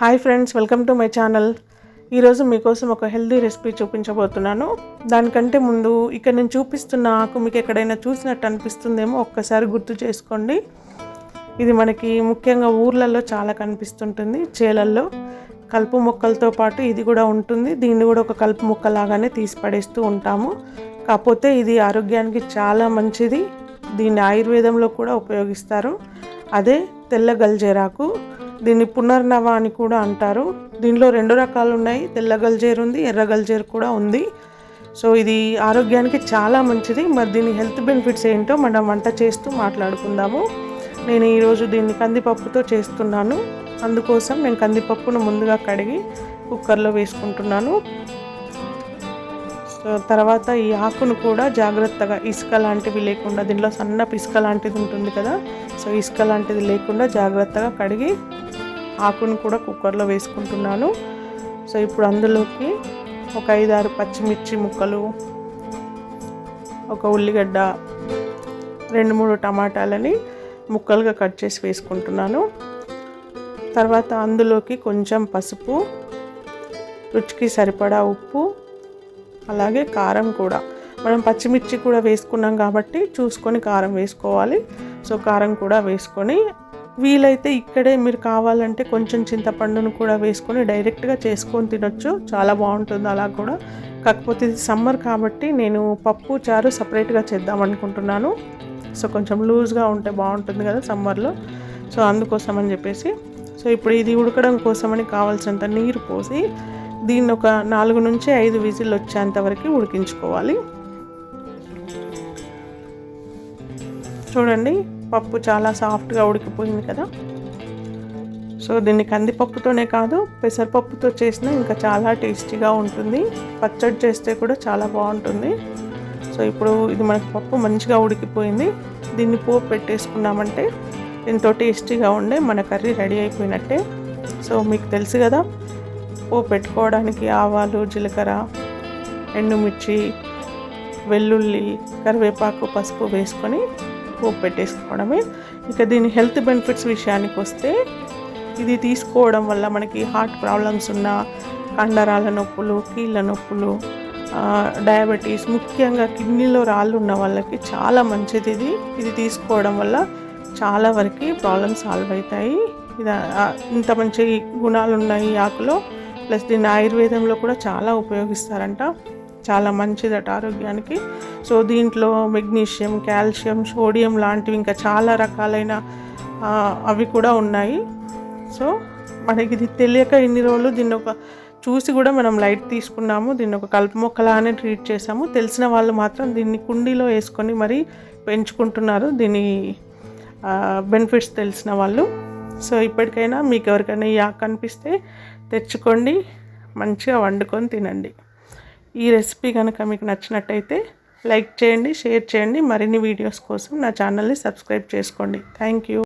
Hi friends welcome to my channel. ఈరోజు మీకోసం ఒక హెల్దీ రెసిపీ చూపించబోతున్నాను. దానికంటే ముందు ఇక్కడ నేను చూపిస్తున్న ఆకు మీకు ఎక్కడైనా చూసినట్టు అనిపిస్తుందేమో ఒక్కసారి గుర్తు చేసుకోండి. ఇది మనకి ముఖ్యంగా ఊర్లలో చాలా కనిపిస్తుంటుంది చేలల్లో. కలుపు మొక్కలతో పాటు ఇది కూడా ఉంటుంది. దీన్ని కూడా ఒక కలుపు మొక్క లాగానే తీసి పడేస్తూ ఉంటాము. కాకపోతే ఇది ఆరోగ్యానికి చాలా మంచిది. దీన్ని ఆయుర్వేదంలో కూడా ఉపయోగిస్తారు. అదే తెల్ల గల్జేరాకు. దీన్ని పునర్నవ అని కూడా అంటారు. దీనిలో రెండు రకాలు ఉన్నాయి. తెల్ల గల్జేరు ఉంది ఎర్ర గల్జేరు కూడా ఉంది. సో ఇది ఆరోగ్యానికి చాలా మంచిది. మరి దీని హెల్త్ బెనిఫిట్స్ ఏంటో మనం వంట చేస్తూ మాట్లాడుకుందాము. నేను ఈరోజు దీన్ని కందిపప్పుతో చేస్తున్నాను. అందుకోసం నేను కందిపప్పును ముందుగా కడిగి కుక్కర్లో వేసుకుంటున్నాను. సో తర్వాత ఈ ఆకును కూడా జాగ్రత్తగా ఇసుక లాంటివి లేకుండా దీనిలో సన్న ఇసుక లాంటిది ఉంటుంది కదా సో ఇసుక లాంటిది లేకుండా జాగ్రత్తగా కడిగి ఆకును కూడా కుక్కర్లో వేసుకుంటున్నాను. సో ఇప్పుడు అందులోకి ఒక ఐదారు పచ్చిమిర్చి ముక్కలు ఒక ఉల్లిగడ్డ రెండు మూడు టమాటాలని ముక్కలుగా కట్ చేసి వేసుకుంటున్నాను. తర్వాత అందులోకి కొంచెం పసుపు రుచికి సరిపడా ఉప్పు అలాగే కారం కూడా. మనం పచ్చిమిర్చి కూడా వేసుకున్నాం కాబట్టి చూసుకొని కారం వేసుకోవాలి. సో కారం కూడా వేసుకొని వీలైతే ఇక్కడే మీరు కావాలంటే కొంచెం చింతపండును కూడా వేసుకొని డైరెక్ట్గా చేసుకొని తినొచ్చు. చాలా బాగుంటుంది అలా కూడా. కాకపోతే ఇది సమ్మర్ కాబట్టి నేను పప్పు చారు సపరేట్గా చేద్దాం అనుకుంటున్నాను. సో కొంచెం లూజ్గా ఉంటే బాగుంటుంది కదా సమ్మర్లో. సో అందుకోసం అని చెప్పేసి. సో ఇప్పుడు ఇది ఉడకడం కోసమని కావాల్సినంత నీరు పోసి దీన్ని ఒక నాలుగు నుంచి ఐదు విజిల్ వచ్చేంత వరకు ఉడికించుకోవాలి. చూడండి పప్పు చాలా సాఫ్ట్గా ఉడికిపోయింది కదా. సో దీన్ని కందిపప్పుతోనే కాదు పెసరపప్పుతో చేసినా ఇంకా చాలా టేస్టీగా ఉంటుంది. పచ్చడి చేస్తే కూడా చాలా బాగుంటుంది. సో ఇప్పుడు ఇది మనకు పప్పు మంచిగా ఉడికిపోయింది. దీన్ని పోపు పెట్టేసుకున్నామంటే ఎంతో టేస్టీగా ఉండే మన కర్రీ రెడీ అయిపోయినట్టే. సో మీకు తెలుసు కదా పోపు పెట్టుకోవడానికి ఆవాలు జీలకర్ర ఎండుమిర్చి వెల్లుల్లి కరివేపాకు పసుపు వేసుకొని పోపు పెట్టేసుకోవడమే. ఇక దీని హెల్త్ బెనిఫిట్స్ విషయానికి వస్తే ఇది తీసుకోవడం వల్ల మనకి హార్ట్ ప్రాబ్లమ్స్ ఉన్న కండరాల నొప్పులు కీళ్ళ నొప్పులు డయాబెటీస్ ముఖ్యంగా కిడ్నీలో రాళ్ళు ఉన్న వాళ్ళకి చాలా మంచిది ఇది. ఇది తీసుకోవడం వల్ల చాలా వరకు ప్రాబ్లమ్స్ సాల్వ్ అవుతాయి ఇది ఇంత మంచి గుణాలు ఉన్నాయి ఆకులో ప్లస్ దీన్ని ఆయుర్వేదంలో కూడా చాలా ఉపయోగిస్తారంట. చాలా మంచిదట ఆరోగ్యానికి. సో దీంట్లో మెగ్నీషియం కాల్షియం సోడియం లాంటివి ఇంకా చాలా రకాలైన అవి కూడా ఉన్నాయి. సో మనకి ఇది తెలియక ఇన్ని రోజులు దీన్ని ఒక చూసి కూడా మనం లైట్ తీసుకున్నాము. దీన్ని ఒక కలుపు మొక్కలానే ట్రీట్ చేసాము తెలిసిన వాళ్ళు మాత్రం దీన్ని కుండీలో వేసుకొని మరీ పెంచుకుంటున్నారు. దీని బెనిఫిట్స్ తెలిసిన వాళ్ళు. సో ఇప్పటికైనా మీకు ఎవరికైనా ఈ ఆకు కనిపిస్తే తెచ్చుకోండి. మంచిగా వండుకొని తినండి. ఈ రెసిపీ కనుక మీకు నచ్చినట్టయితే లైక్ చేయండి షేర్ చేయండి. మరిన్ని వీడియోస్ కోసం నా ఛానల్ని సబ్స్క్రైబ్ చేసుకోండి. Thank you